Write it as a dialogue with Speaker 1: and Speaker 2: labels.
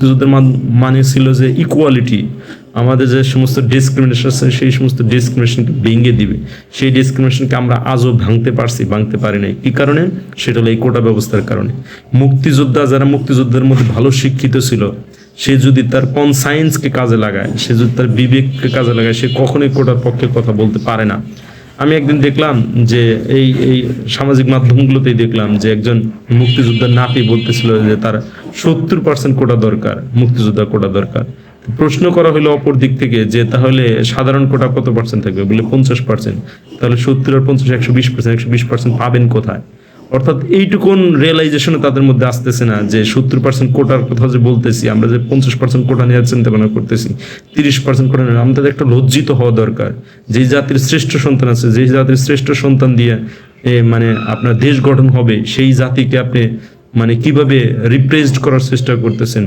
Speaker 1: মুক্তিযুদ্ধের মানে ছিল যে ইকুয়ালিটি আমাদের যে সমস্ত ডিসক্রিমিনেশন আছে, সেই সমস্ত ডিসক্রিমিনেশনকে ভেঙে দিবে। সেই ডিসক্রিমিনেশনকে আমরা আজও ভাঙতে পারছি, ভাঙতে পারি নাই। কি কারণে? সেটা হলো এই কোটা ব্যবস্থার কারণে। মুক্তিযোদ্ধা যারা মুক্তিযোদ্ধার মধ্যে ভালো শিক্ষিত ছিল, সে যদি তার কনসায়েন্সকে কাজে লাগায়, সে যদি তার বিবেককে কাজে লাগায়, সে কখনোই কোটার পক্ষে কথা বলতে পারে না। আমি একদিন দেখলাম যে এই এই সামাজিক মাধ্যমগুলোতেই দেখলাম যে একজন মুক্তিযোদ্ধার নাতি বলতেছিল যে তার সত্তর পার্সেন্ট কোটা দরকার মুক্তিযোদ্ধা কোটা দরকার। প্রশ্ন করা হলো অপর দিক থেকে যে তাহলে সাধারণ কোটা কত পার্সেন্ট থাকবে? বলে পঞ্চাশ পার্সেন্ট তাহলে সত্তর আর পঞ্চাশ একশো বিশ পার্সেন্ট একশো বিশ পার্সেন্ট পাবেন কোথায়? অর্থাৎ এইটুকুন রিয়েলাইজেশনে তাদের মধ্যে আসতেছে না যে সত্তর পার্সেন্ট কোটার কথা যে বলতেছি, আমরা যে পঞ্চাশ পার্সেন্ট কোটা নেওয়ার চিন্তা ভাবনা করতেছি, তিরিশ পার্সেন্ট কোটা নিয়ে আমাদের একটা লজ্জিত হওয়া দরকার। যেই জাতির শ্রেষ্ঠ সন্তান আছে, যেই জাতির শ্রেষ্ঠ সন্তান দিয়ে মানে আপনার দেশ গঠন হবে, সেই জাতিকে আপনি মানে কীভাবে রিপ্রেজড করার চেষ্টা করতেছেন?